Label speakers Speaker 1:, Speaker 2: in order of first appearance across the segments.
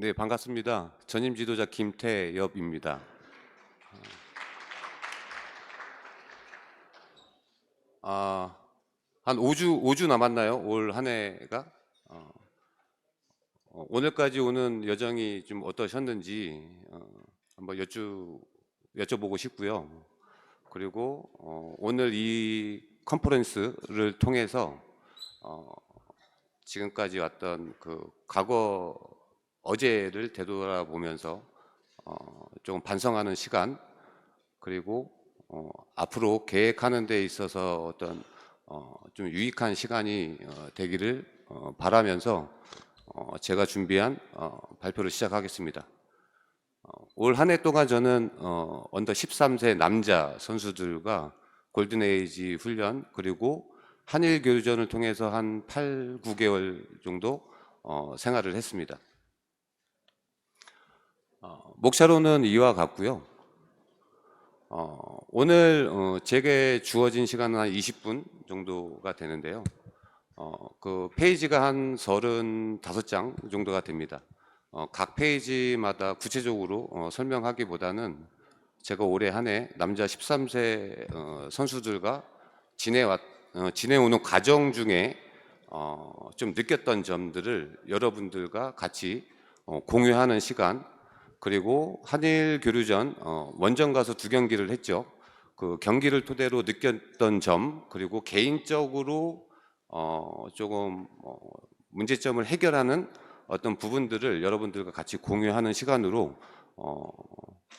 Speaker 1: 네, 반갑습니다. 전임 지도자 김태엽입니다. 아, 한 5주, 5주 남았나요? 올 한 해가? 어, 어, 오늘까지 오는 여정이 좀 어떠셨는지 어, 한번 여쭈, 여쭤보고 싶고요. 그리고 어, 오늘 이 컨퍼런스를 통해서 어, 지금까지 왔던 그 과거 어제를 되돌아보면서 어, 조금 반성하는 시간 그리고 어, 앞으로 계획하는 데 있어서 어떤 어, 좀 유익한 시간이 어, 되기를 어, 바라면서 어, 제가 준비한 어, 발표를 시작하겠습니다. 올한 해 동안 저는 어, 언더 13세 남자 선수들과 골든에이지 훈련 그리고 한일 교류전을 통해서 한 8, 9개월 정도 어, 생활을 했습니다. 어, 목차로는 이와 같고요. 어, 오늘 어, 제게 주어진 시간은 한 20분 정도가 되는데요. 어, 그 페이지가 한 35장 정도가 됩니다. 어, 각 페이지마다 구체적으로 어, 설명하기보다는 제가 올해 한 해 남자 13세 어, 선수들과 지내왔, 어, 지내오는 과정 중에 어, 좀 느꼈던 점들을 여러분들과 같이 어, 공유하는 시간 그리고 한일 교류전 어, 원정 가서 두 경기를 했죠. 그 경기를 토대로 느꼈던 점 그리고 개인적으로 어, 조금 어, 문제점을 해결하는 어떤 부분들을 여러분들과 같이 공유하는 시간으로 어,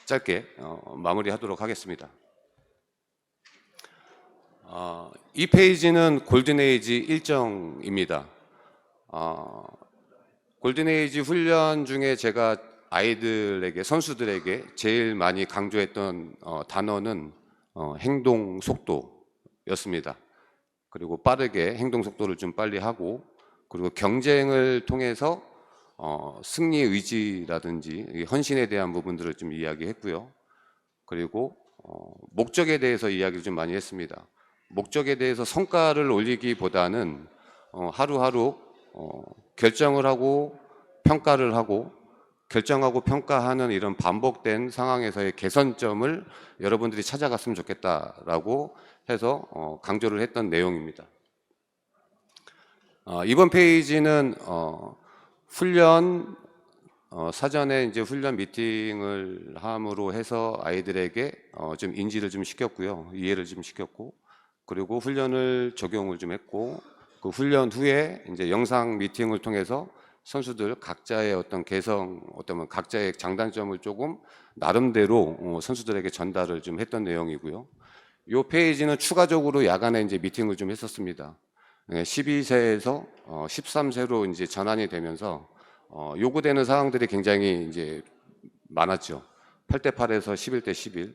Speaker 1: 짧게 어, 마무리하도록 하겠습니다. 어, 이 페이지는 골든에이지 일정입니다. 어, 골든에이지 훈련 중에 제가 아이들에게 선수들에게 제일 많이 강조했던 어, 단어는 어, 행동 속도였습니다. 그리고 빠르게 행동 속도를 좀 빨리 하고 그리고 경쟁을 통해서 어, 승리 의지라든지 이 헌신에 대한 부분들을 좀 이야기했고요. 그리고 어, 목적에 대해서 이야기를 좀 많이 했습니다. 목적에 대해서 성과를 올리기보다는 어, 하루하루 어, 결정을 하고 평가를 하고 결정하고 평가하는 이런 반복된 상황에서의 개선점을 여러분들이 찾아갔으면 좋겠다라고 해서 어, 강조를 했던 내용입니다. 어, 이번 페이지는 어, 훈련 어, 사전에 이제 훈련 미팅을 함으로 해서 아이들에게 어, 좀 인지를 좀 시켰고요, 이해를 좀 시켰고, 그리고 훈련을 적용을 좀 했고, 그 훈련 후에 이제 영상 미팅을 통해서 선수들 각자의 어떤 개성, 어떤 각자의 장단점을 조금 나름대로 어, 선수들에게 전달을 좀 했던 내용이고요. 이 페이지는 추가적으로 야간에 이제 미팅을 좀 했었습니다. 12세에서 13세로 이제 전환이 되면서 어, 요구되는 사항들이 굉장히 이제 많았죠. 8대 8에서 11대 11.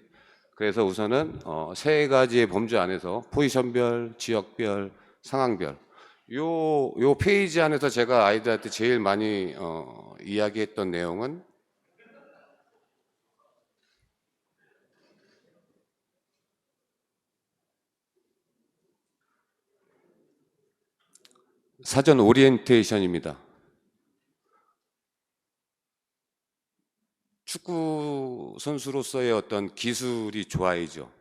Speaker 1: 그래서 우선은 어, 세 가지의 범주 안에서 포지션별, 지역별, 상황별 요, 요 페이지 안에서 제가 아이들한테 제일 많이 어, 이야기했던 내용은 사전 오리엔테이션입니다. 축구 선수로서의 어떤 기술이 좋아야죠.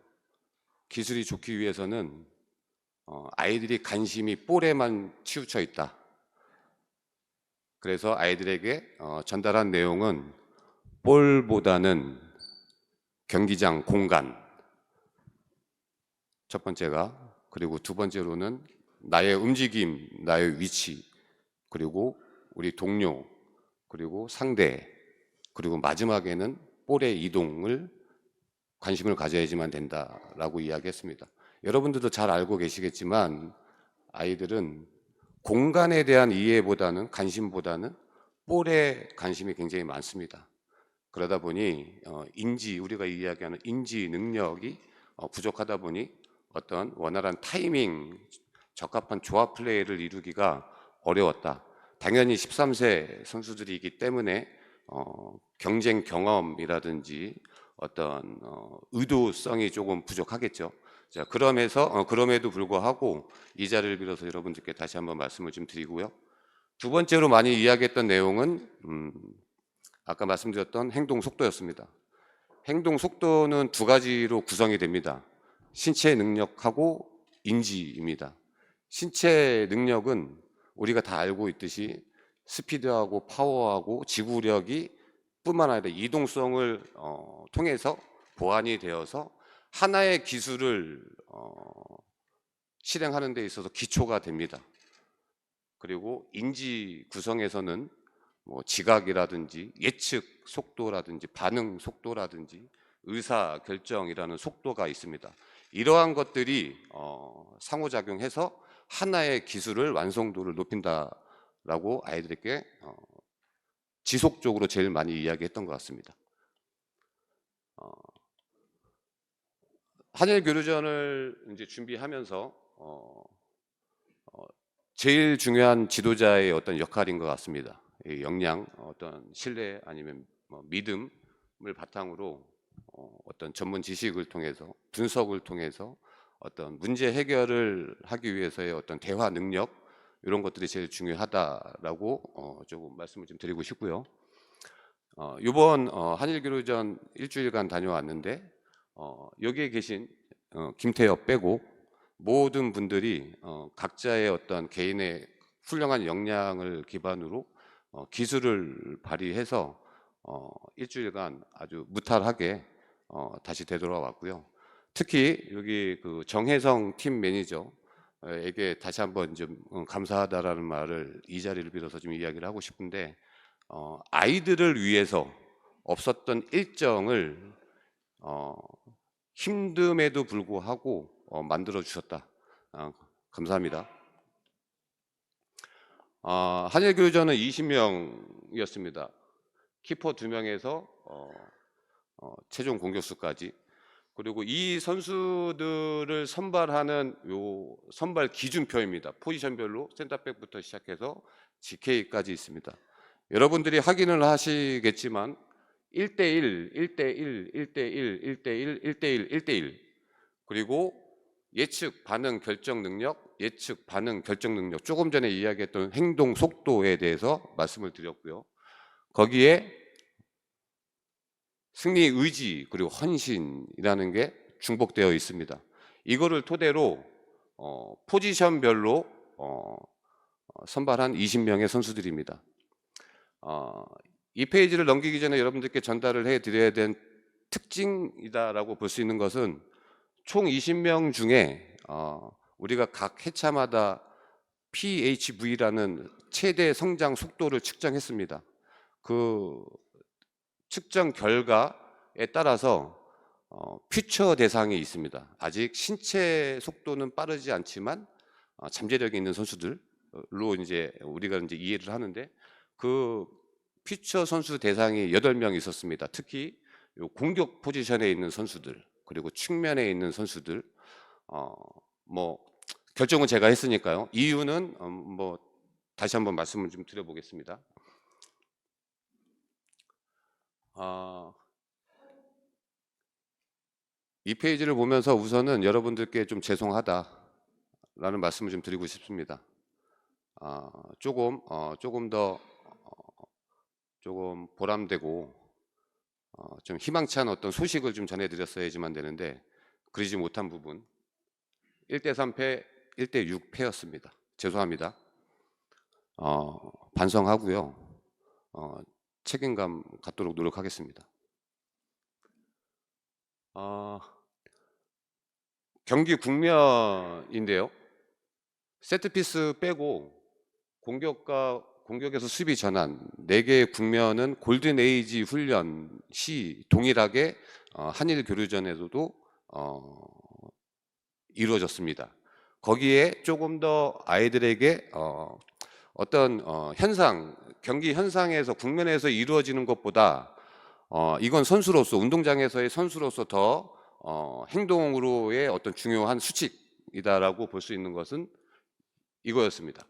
Speaker 1: 기술이 좋기 위해서는 어, 아이들이 관심이 볼에만 치우쳐 있다. 그래서 아이들에게 어, 전달한 내용은 볼보다는 경기장 공간. 첫 번째가 그리고 두 번째로는 나의 움직임, 나의 위치, 그리고 우리 동료, 그리고 상대, 그리고 마지막에는 볼의 이동을 관심을 가져야지만 된다라고 이야기했습니다. 여러분들도 잘 알고 계시겠지만 아이들은 공간에 대한 이해보다는 관심보다는 볼에 관심이 굉장히 많습니다. 그러다 보니 어, 인지 우리가 이야기하는 인지 능력이 어, 부족하다 보니 어떤 원활한 타이밍 적합한 조합 플레이를 이루기가 어려웠다. 당연히 13세 선수들이기 때문에 어, 경쟁 경험이라든지 어떤 어, 의도성이 조금 부족하겠죠. 자, 그럼에서 어, 그럼에도 불구하고 이 자리를 빌어서 여러분들께 다시 한번 말씀을 좀 드리고요. 두 번째로 많이 이야기했던 내용은 음, 아까 말씀드렸던 행동 속도였습니다. 행동 속도는 두 가지로 구성이 됩니다. 신체 능력하고 인지입니다. 신체 능력은 우리가 다 알고 있듯이 스피드하고 파워하고 지구력이 뿐만 아니라 이동성을 어, 통해서 보완이 되어서 하나의 기술을 어, 실행하는 데 있어서 기초가 됩니다. 그리고 인지 구성에서는 뭐 지각이라든지 예측 속도라든지 반응 속도라든지 의사 결정이라는 속도가 있습니다. 이러한 것들이 어, 상호작용해서 하나의 기술을 완성도를 높인다라고 아이들에게 어, 지속적으로 제일 많이 이야기했던 것 같습니다. 어, 한일 교류전을 이제 준비하면서 어, 어, 제일 중요한 지도자의 어떤 역할인 것 같습니다. 이 역량, 어떤 신뢰 아니면 뭐 믿음을 바탕으로 어, 어떤 전문 지식을 통해서 분석을 통해서 어떤 문제 해결을 하기 위해서의 어떤 대화 능력 이런 것들이 제일 중요하다라고 어, 조금 말씀을 좀 드리고 싶고요. 어, 이번 어, 한일 교류전 일주일간 다녀왔는데 어, 여기에 계신 어, 김태엽 빼고 모든 분들이 어, 각자의 어떤 개인의 훌륭한 역량을 기반으로 어, 기술을 발휘해서 어, 일주일간 아주 무탈하게 어, 다시 되돌아왔고요. 특히 여기 그 정혜성 팀 매니저에게 다시 한번 좀 어, 감사하다라는 말을 이 자리를 빌어서 좀 이야기를 하고 싶은데 어, 아이들을 위해서 없었던 일정을 어, 힘듦에도 불구하고 어, 만들어 주셨다. 아, 감사합니다. 아, 한일 교류전은 20명이었습니다. 키퍼 2명에서 어, 어, 최종 공격수까지 그리고 이 선수들을 선발하는 요 선발 기준표입니다. 포지션별로 센터백부터 시작해서 GK까지 있습니다. 여러분들이 확인을 하시겠지만 1대1, 1대1, 1대1, 1대1, 1대1, 1대1 그리고 예측 반응 결정 능력, 예측 반응 결정 능력 조금 전에 이야기했던 행동 속도에 대해서 말씀을 드렸고요. 거기에 승리 의지 그리고 헌신이라는 게 중복되어 있습니다. 이거를 토대로 어, 포지션별로 어, 어, 선발한 20명의 선수들입니다. 어, 이 페이지를 넘기기 전에 여러분들께 전달을 해드려야 된 특징이다라고 볼 수 있는 것은 총 20명 중에 어, 우리가 각 회차마다 PHV라는 최대 성장 속도를 측정했습니다. 그 측정 결과에 따라서 어, 퓨처 대상이 있습니다. 아직 신체 속도는 빠르지 않지만 어, 잠재력이 있는 선수들로 이제 우리가 이제 이해를 하는데 그 퓨처 선수 대상이 8명 있었습니다. 특히 요 공격 포지션에 있는 선수들 그리고 측면에 있는 선수들 어, 뭐 결정은 제가 했으니까요. 이유는 어, 뭐 다시 한번 말씀을 좀 드려보겠습니다. 아, 이 페이지를 보면서 우선은 여러분들께 좀 죄송하다라는 말씀을 좀 드리고 싶습니다. 아, 조금 어, 조금 더 어, 조금 보람되고 어, 좀 희망찬 어떤 소식을 좀 전해드렸어야지만 되는데 그러지 못한 부분 1대 3패, 1대 6패였습니다. 죄송합니다. 어, 반성하고요. 어, 책임감 갖도록 노력하겠습니다. 어, 경기 국면인데요. 세트피스 빼고 공격과 공격에서 수비 전환 4개의 국면은 골든 에이지 훈련 시 동일하게 어, 한일 교류전에서도 어, 이루어졌습니다. 거기에 조금 더 아이들에게 어, 어떤 어, 현상, 경기 현상에서 국면에서 이루어지는 것보다 어, 이건 선수로서 운동장에서의 선수로서 더 어, 행동으로의 어떤 중요한 수칙이다라고 볼 수 있는 것은 이거였습니다.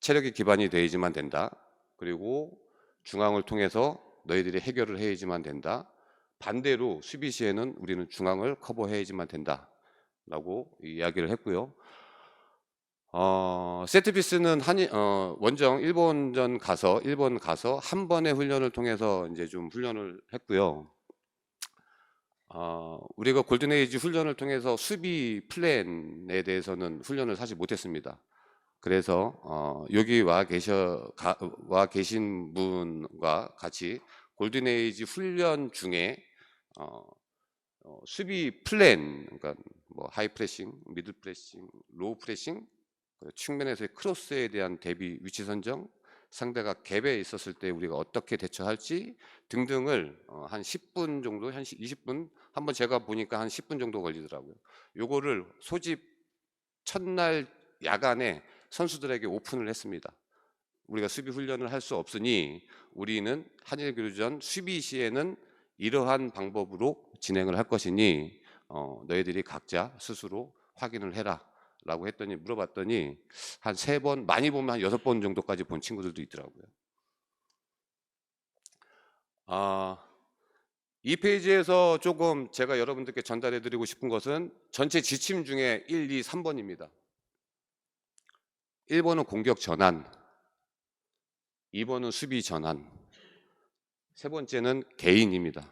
Speaker 1: 체력이 기반이 되어야지만 된다. 그리고 중앙을 통해서 너희들이 해결을 해야지만 된다. 반대로 수비 시에는 우리는 중앙을 커버해야지만 된다. 라고 이야기를 했고요. 어, 세트피스는 한일 어, 원정 일본전 가서 일본 가서 한 번의 훈련을 통해서 이제 좀 훈련을 했고요. 어, 우리가 골든에이지 훈련을 통해서 수비 플랜에 대해서는 훈련을 사실 못했습니다. 그래서 어, 여기 와 계셔 가, 와 계신 분과 같이 골든에이지 훈련 중에 어, 어, 수비 플랜, 그러니까 뭐 하이 프레싱, 미들 프레싱, 로우 프레싱, 그 측면에서의 크로스에 대한 대비 위치 선정, 상대가 갭에 있었을 때 우리가 어떻게 대처할지 등등을 어, 한 10분 정도, 한 20분 한번 제가 보니까 한 10분 정도 걸리더라고요. 요거를 소집 첫날 야간에 선수들에게 오픈을 했습니다. 우리가 수비 훈련을 할 수 없으니 우리는 한일 교류전 수비 시에는 이러한 방법으로 진행을 할 것이니 어, 너희들이 각자 스스로 확인을 해라 라고 했더니 물어봤더니 한 세 번 많이 보면 한 여섯 번 정도까지 본 친구들도 있더라고요. 아, 이 페이지에서 조금 제가 여러분들께 전달해 드리고 싶은 것은 전체 지침 중에 1, 2, 3번입니다. 1번은 공격 전환, 2번은 수비 전환, 세 번째는 개인입니다.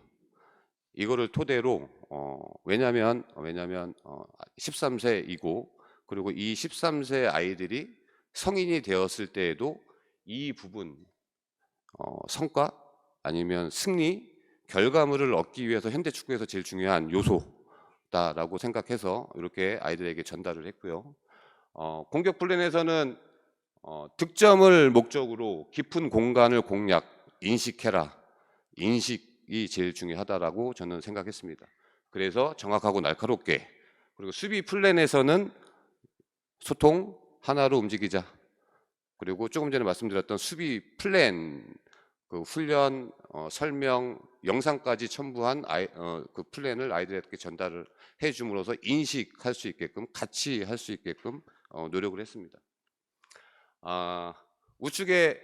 Speaker 1: 이거를 토대로 어, 왜냐하면 왜냐하면 어, 13세이고 그리고 이 13세 아이들이 성인이 되었을 때에도 이 부분 어, 성과 아니면 승리 결과물을 얻기 위해서 현대 축구에서 제일 중요한 요소다라고 생각해서 이렇게 아이들에게 전달을 했고요. 어, 공격 플랜에서는 어, 득점을 목적으로 깊은 공간을 공략 인식해라 인식이 제일 중요하다라고 저는 생각했습니다. 그래서 정확하고 날카롭게 그리고 수비 플랜에서는 소통 하나로 움직이자 그리고 조금 전에 말씀드렸던 수비 플랜 그 훈련 어, 설명 영상까지 첨부한 아이, 어, 그 플랜을 아이들에게 전달을 해줌으로써 인식할 수 있게끔 같이 할 수 있게끔 어, 노력을 했습니다. 아, 우측에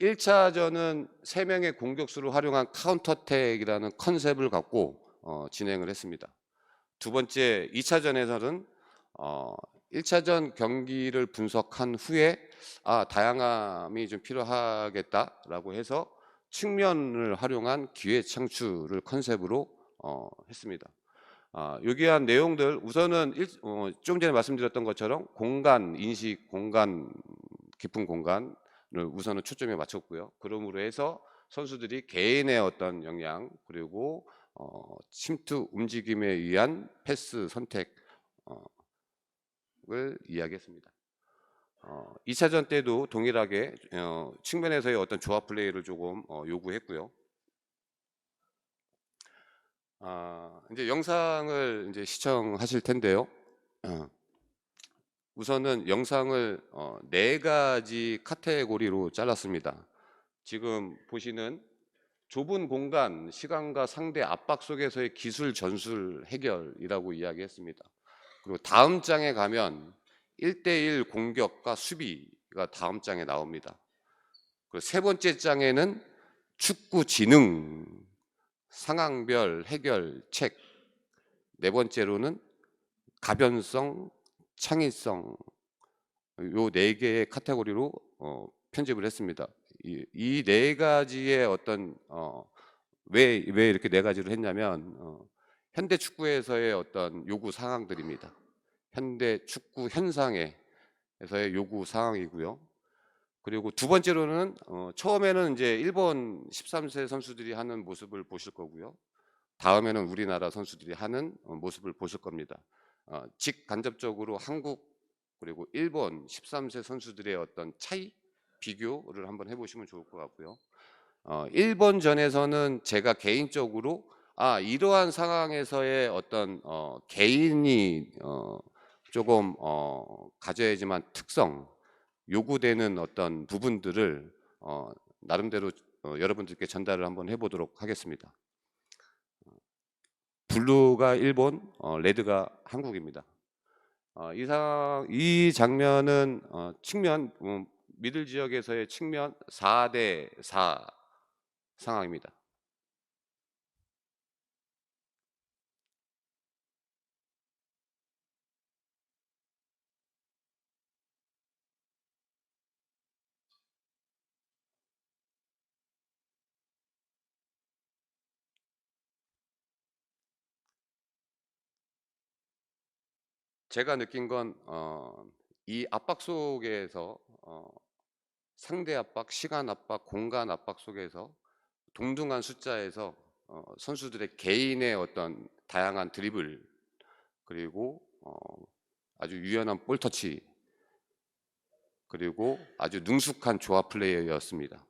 Speaker 1: 1차전은 3명의 공격수를 활용한 카운터택이라는 컨셉을 갖고 어, 진행을 했습니다. 두 번째 2차전에서는 어, 1차전 경기를 분석한 후에 아, 다양함이 좀 필요하겠다라고 해서 측면을 활용한 기회 창출을 컨셉으로 어, 했습니다. 아, 여기한 내용들 우선은 일, 어, 좀 전에 말씀드렸던 것처럼 공간 인식, 공간 깊은 공간을 우선은 초점에 맞췄고요. 그러므로 해서 선수들이 개인의 어떤 역량 그리고 어, 침투 움직임에 의한 패스 선택을 어, 이야기했습니다. 어, 2차전 때도 동일하게 어, 측면에서의 어떤 조합 플레이를 조금 어, 요구했고요. 아, 이제 영상을 이제 시청하실 텐데요. 어, 우선은 영상을 어, 네 가지 카테고리로 잘랐습니다. 지금 보시는 좁은 공간, 시간과 상대 압박 속에서의 기술 전술 해결이라고 이야기했습니다. 그리고 다음 장에 가면 1대1 공격과 수비가 다음 장에 나옵니다. 그리고 세 번째 장에는 축구 지능, 상황별 해결책, 네 번째로는 가변성, 창의성, 요 네 개의 카테고리로 어, 편집을 했습니다. 이 네 가지의 어떤 어, 왜, 왜 이렇게 네 가지를 했냐면 어, 현대 축구에서의 어떤 요구 사항들입니다. 현대 축구 현상에서의 요구 사항이고요. 그리고 두 번째로는 어, 처음에는 이제 일본 13세 선수들이 하는 모습을 보실 거고요. 다음에는 우리나라 선수들이 하는 어, 모습을 보실 겁니다. 어, 직간접적으로 한국 그리고 일본 13세 선수들의 어떤 차이 비교를 한번 해보시면 좋을 것 같고요. 어, 일본전에서는 제가 개인적으로 아 이러한 상황에서의 어떤 어, 개인이 어, 조금 어, 가져야지만 특성 요구되는 어떤 부분들을 어, 나름대로 어, 여러분들께 전달을 한번 해보도록 하겠습니다. 블루가 일본, 어, 레드가 한국입니다. 어, 이상 이 장면은 어, 측면 음, 미들 지역에서의 측면 4대 4 상황입니다. 제가 느낀 건 어, 이 압박 속에서 어, 상대 압박, 시간 압박, 공간 압박 속에서 동등한 숫자에서 어, 선수들의 개인의 어떤 다양한 드리블 그리고 어, 아주 유연한 볼 터치 그리고 아주 능숙한 조합 플레이였습니다.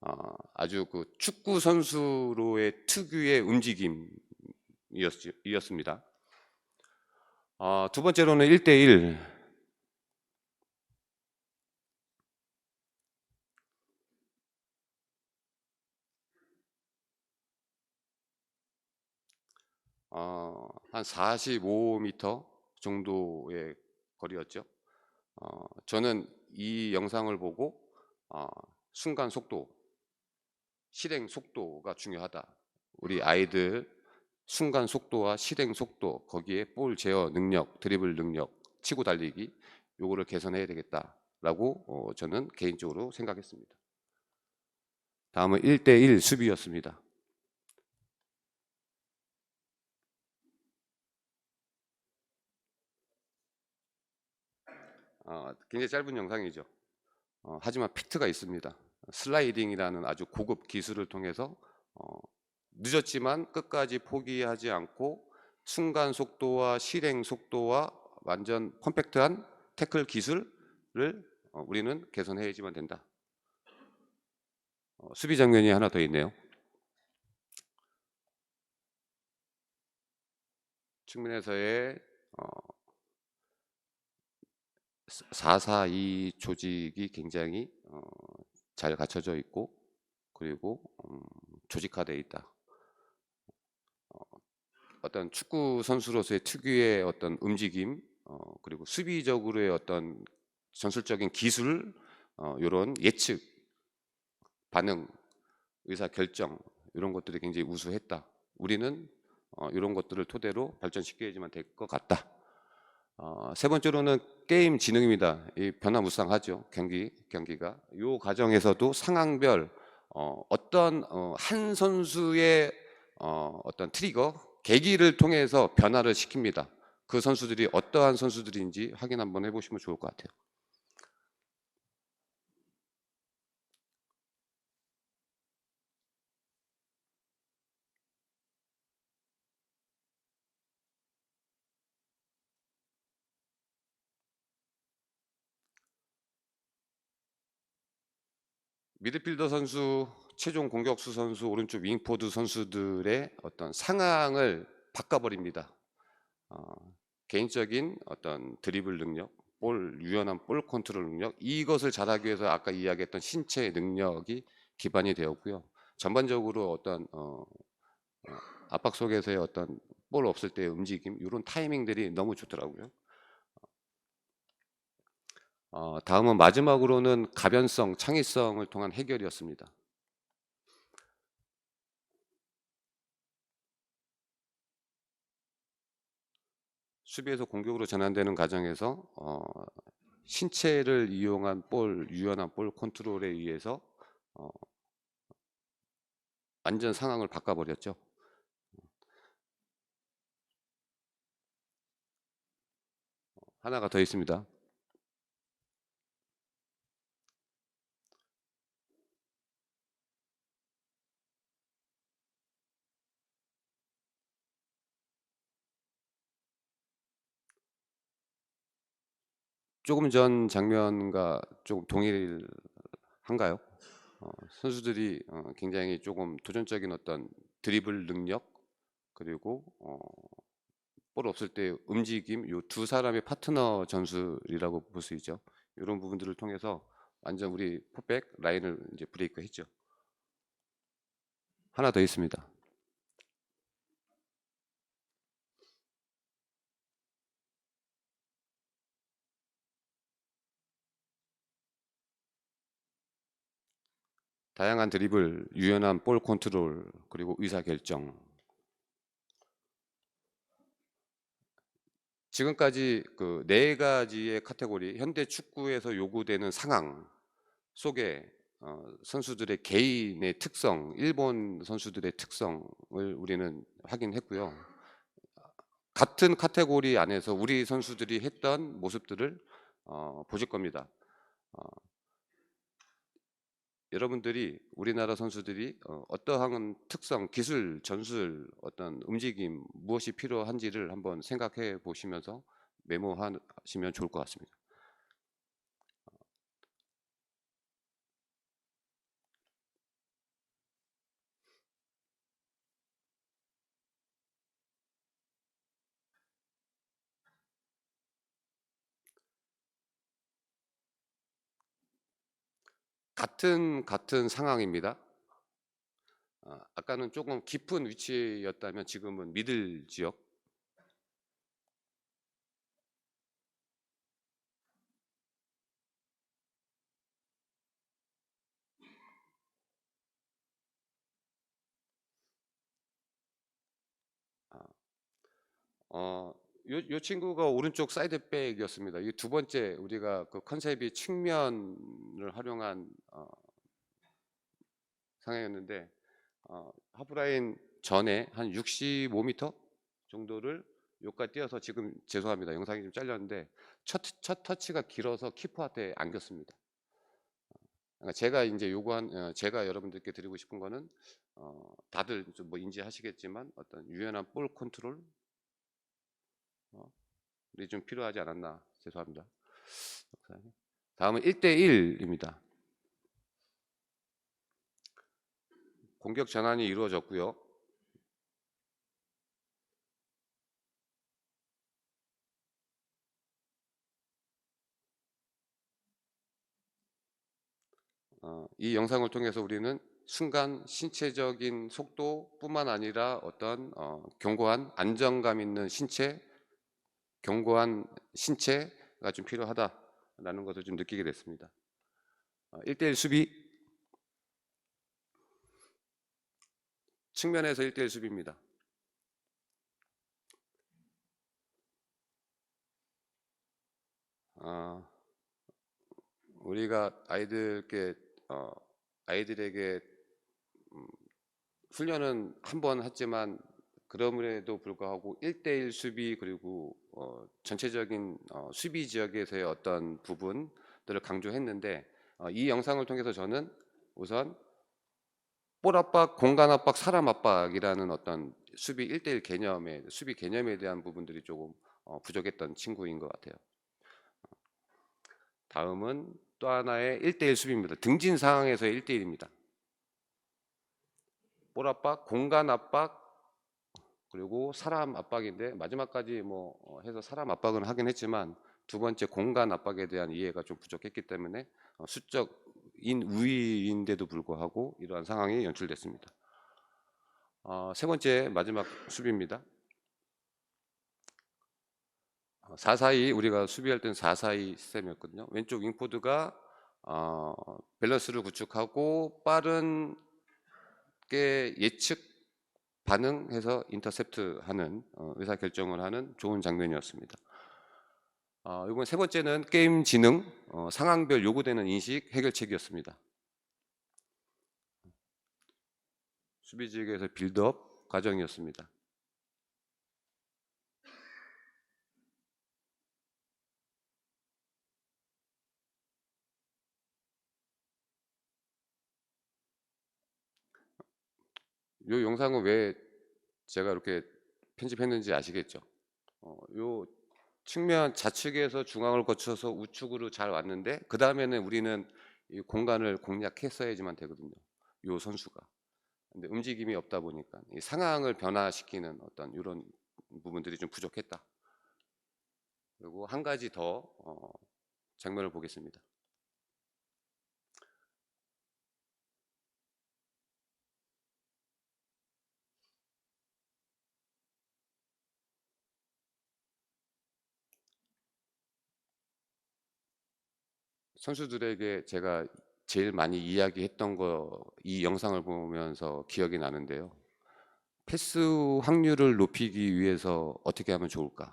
Speaker 1: 어, 아주 그 축구 선수로의 특유의 움직임이었습니다. 어, 두 번째로는 1대1 어, 한 45m 정도의 거리였죠. 어, 저는 이 영상을 보고 어, 순간 속도, 실행 속도가 중요하다. 우리 아이들 순간 속도와 실행 속도, 거기에 볼 제어 능력, 드리블 능력, 치고 달리기 요거를 개선해야 되겠다라고 어, 저는 개인적으로 생각했습니다. 다음은 1대1 수비였습니다. 어, 굉장히 짧은 영상이죠. 어, 하지만 팩트가 있습니다. 슬라이딩이라는 아주 고급 기술을 통해서 어, 늦었지만 끝까지 포기하지 않고 순간 속도와 실행 속도와 완전 컴팩트한 태클 기술을 어, 우리는 개선해야지만 된다. 어, 수비 장면이 하나 더 있네요. 측면에서의 어, 442 조직이 굉장히 어, 잘 갖춰져 있고 그리고 음, 조직화되어 있다. 어, 어떤 축구 선수로서의 특유의 어떤 움직임 어, 그리고 수비적으로의 어떤 전술적인 기술 이런 예측 반응 의사 결정 이런 것들이 굉장히 우수했다. 우리는 이런 것들을 토대로 발전시켜야지만 될 것 같다. 어, 세 번째로는 게임 지능입니다. 이 변화무쌍하죠. 경기 경기가 이 과정에서도 상황별 어, 어떤 어, 한 선수의 어, 어떤 트리거 계기를 통해서 변화를 시킵니다. 그 선수들이 어떠한 선수들인지 확인 한번 해보시면 좋을 것 같아요. 미드필더 선수, 최종 공격수 선수, 오른쪽 윙포드 선수들의 어떤 상황을 바꿔버립니다. 어, 개인적인 어떤 드리블 능력, 볼 유연한 볼 컨트롤 능력 이것을 잘하기 위해서 아까 이야기했던 신체 능력이 기반이 되었고요. 전반적으로 어떤 어, 어, 압박 속에서의 어떤 볼 없을 때의 움직임 이런 타이밍들이 너무 좋더라고요. 어, 다음은 마지막으로는 가변성, 창의성을 통한 해결이었습니다. 수비에서 공격으로 전환되는 과정에서 어, 신체를 이용한 볼, 유연한 볼 컨트롤에 의해서 어, 완전 상황을 바꿔버렸죠. 하나가 더 있습니다. 조금 전 장면과 조금 동일한가요? 어, 선수들이 어, 굉장히 조금 도전적인 어떤 드리블 능력 그리고 어, 볼 없을 때 움직임 이두 사람의 파트너 전술이라고 볼 수 있죠. 이런 부분들을 통해서 완전 우리 포백 라인을 이제 브레이크 했죠. 하나 더 있습니다. 다양한 드리블, 유연한 볼 컨트롤, 그리고 의사 결정. 지금까지 그 네 가지의 카테고리 현대 축구에서 요구되는 상황 속에 어, 선수들의 개인의 특성, 일본 선수들의 특성을 우리는 확인했고요. 같은 카테고리 안에서 우리 선수들이 했던 모습들을 어, 보실 겁니다. 어, 여러분들이 우리나라 선수들이 어, 어떠한 특성, 기술, 전술, 어떤 움직임 무엇이 필요한지를 한번 생각해 보시면서 메모하시면 좋을 것 같습니다. 같은 같은 상황입니다. 아, 아까는 조금 깊은 위치였다면 지금은 미들 지역 어, 요, 요 친구가 오른쪽 사이드백이었습니다. 이 두 번째 우리가 그 컨셉이 측면을 활용한 어, 상황이었는데 어, 하프라인 전에 한 65m 정도를 여기까지 뛰어서 지금 죄송합니다. 영상이 좀 잘렸는데 첫, 첫 터치가 길어서 키퍼한테 안겼습니다. 그러니까 제가 이제 요구한 어, 제가 여러분들께 드리고 싶은 거는 어, 다들 좀 뭐 인지하시겠지만 어떤 유연한 볼 컨트롤 이좀 필요하지 않았나 죄송합니다. 다음은 1대1입니다. 공격 전환이 이루어졌고요. 어, 이 영상을 통해서 우리는 순간 신체적인 속도뿐만 아니라 어떤 어, 견고한 안정감 있는 신체, 견고한 신체가 좀 필요하다라는 것을 좀 느끼게 됐습니다. 어, 1대1 수비 측면에서 1대1 수비입니다. 어, 우리가 아이들께 어, 아이들에게 음, 훈련은 한 번 했지만 그럼에도 불구하고 1대1 수비 그리고 어, 전체적인 어, 수비 지역에서의 어떤 부분들을 강조했는데 어, 이 영상을 통해서 저는 우선 볼 압박, 공간 압박, 사람 압박이라는 어떤 수비 1대1 개념의 수비 개념에 대한 부분들이 조금 어, 부족했던 친구인 것 같아요. 다음은 또 하나의 1대1 수비입니다. 등진 상황에서의 1대1입니다. 볼 압박, 공간 압박, 그리고 사람 압박인데 마지막까지 뭐 어, 해서 사람 압박은 하긴 했지만 두 번째 공간 압박에 대한 이해가 좀 부족했기 때문에 어, 수적인 우위인데도 불구하고 이러한 상황이 연출됐습니다. 어, 세 번째 마지막 수비입니다. 442 우리가 수비할 때는 442 시스템이었거든요. 왼쪽 윙포드가 어, 밸런스를 구축하고 빠른 게 예측 반응해서 인터셉트하는 어, 의사 결정을 하는 좋은 장면이었습니다. 어, 이번 세 번째는 게임 지능 어, 상황별 요구되는 인식 해결책이었습니다. 수비 지역에서 빌드업 과정이었습니다. 요 영상은 왜 제가 이렇게 편집했는지 아시겠죠? 어, 요 측면 좌측에서 중앙을 거쳐서 우측으로 잘 왔는데 그 다음에는 우리는 이 공간을 공략했어야지만 되거든요. 요 선수가. 근데 움직임이 없다 보니까 이 상황을 변화시키는 어떤 이런 부분들이 좀 부족했다. 그리고 한 가지 더 어, 장면을 보겠습니다. 선수들에게 제가 제일 많이 이야기했던 거 이 영상을 보면서 기억이 나는데요. 패스 확률을 높이기 위해서 어떻게 하면 좋을까?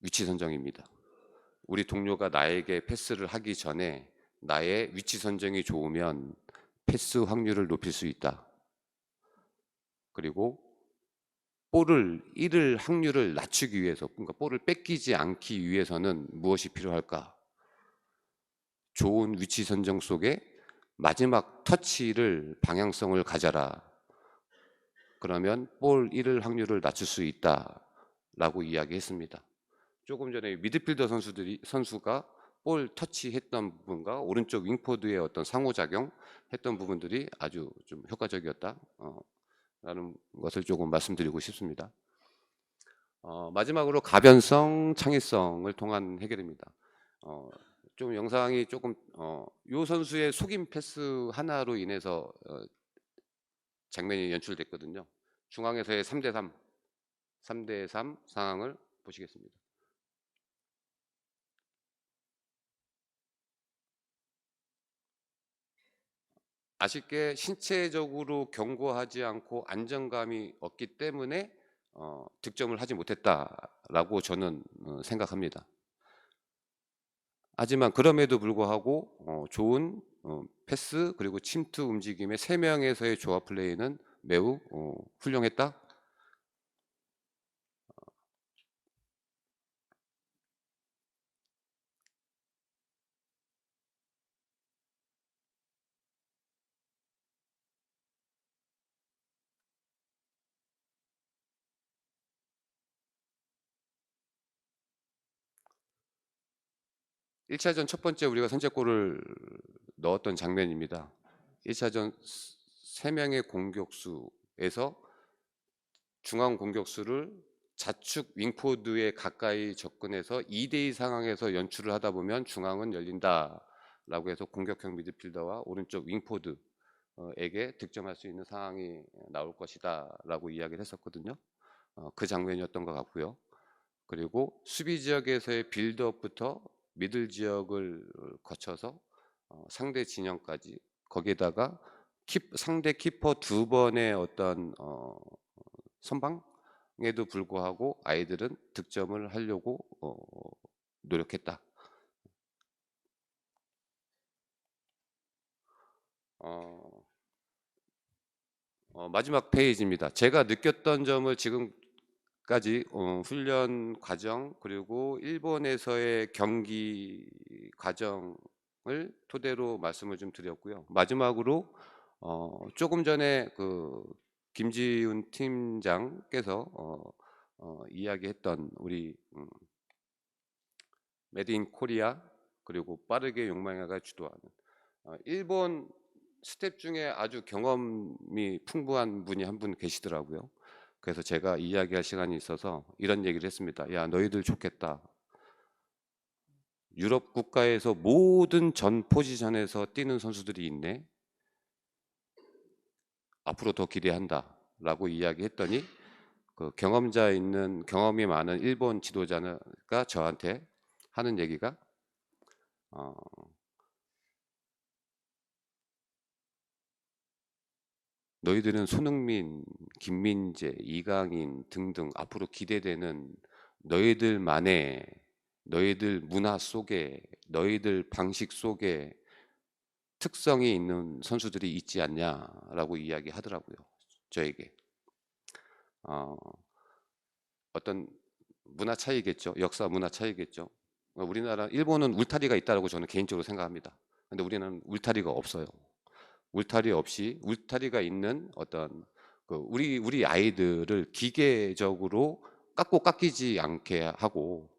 Speaker 1: 위치 선정입니다. 우리 동료가 나에게 패스를 하기 전에 나의 위치 선정이 좋으면 패스 확률을 높일 수 있다. 그리고 볼을 잃을 확률을 낮추기 위해서 그러니까 볼을 뺏기지 않기 위해서는 무엇이 필요할까? 좋은 위치 선정 속에 마지막 터치를 방향성을 가져라. 그러면 볼 잃을 확률을 낮출 수 있다라고 이야기했습니다. 조금 전에 미드필더 선수들이 선수가 볼 터치했던 부분과 오른쪽 윙포드의 어떤 상호작용 했던 부분들이 아주 좀 효과적이었다. 어, 라는 것을 조금 말씀드리고 싶습니다. 어, 마지막으로 가변성, 창의성을 통한 해결입니다. 어, 좀 영상이 조금 어, 요 선수의 속임 패스 하나로 인해서 어, 장면이 연출됐거든요. 중앙에서의 3대 3, 3대 3 상황을 보시겠습니다. 아쉽게 신체적으로 견고하지 않고 안정감이 없기 때문에 어, 득점을 하지 못했다라고 저는 어, 생각합니다. 하지만 그럼에도 불구하고 어, 좋은 어, 패스 그리고 침투 움직임의 세 명에서의 조합 플레이는 매우 어, 훌륭했다. 1차전 첫 번째 우리가 선제골을 넣었던 장면입니다. 1차전 3명의 공격수에서 중앙 공격수를 좌측 윙포드에 가까이 접근해서 2대2 상황에서 연출을 하다 보면 중앙은 열린다라고 해서 공격형 미드필더와 오른쪽 윙포드에게 득점할 수 있는 상황이 나올 것이다라고 이야기를 했었거든요. 어, 그 장면이었던 것 같고요. 그리고 수비 지역에서의 빌드업부터 미들 지역을 거쳐서 어, 상대 진영까지 거기에다가 키, 상대 키퍼 두 번의 어떤 어, 선방에도 불구하고 아이들은 득점을 하려고 어, 노력했다. 어, 어, 마지막 페이지입니다. 제가 느꼈던 점을 지금 까지 어, 훈련 과정 그리고 일본에서의 경기 과정을 토대로 말씀을 좀 드렸고요. 마지막으로 어, 조금 전에 그 김지훈 팀장께서 어, 어, 이야기했던 우리 음, 메드인 코리아 그리고 빠르게 욕망야가 주도하는 어, 일본 스텝 중에 아주 경험이 풍부한 분이 한 분 계시더라고요. 그래서 제가 이야기할 시간이 있어서 이런 얘기를 했습니다. 야, 너희들 좋겠다. 유럽 국가에서 모든 전 포지션에서 뛰는 선수들이 있네. 앞으로 더 기대한다. 라고 이야기했더니 그 경험자 있는 경험이 많은 일본 지도자가 저한테 하는 얘기가 어, 너희들은 손흥민, 김민재, 이강인 등등 앞으로 기대되는 너희들만의 너희들 문화 속에 너희들 방식 속에 특성이 있는 선수들이 있지 않냐라고 이야기하더라고요. 저에게 어, 어떤 문화 차이겠죠. 역사 문화 차이겠죠. 우리나라 일본은 울타리가 있다고 저는 개인적으로 생각합니다. 근데 우리는 울타리가 없어요. 울타리 없이 울타리가 있는 어떤 그 우리 우리 아이들을 기계적으로 깎고 깎이지 않게 하고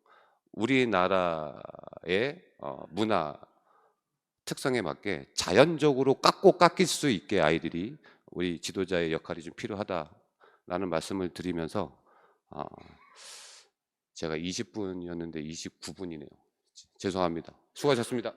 Speaker 1: 우리나라의 어, 문화 특성에 맞게 자연적으로 깎고 깎일 수 있게 아이들이 우리 지도자의 역할이 좀 필요하다라는 말씀을 드리면서 어, 제가 20분이었는데 29분이네요. 죄송합니다. 수고하셨습니다.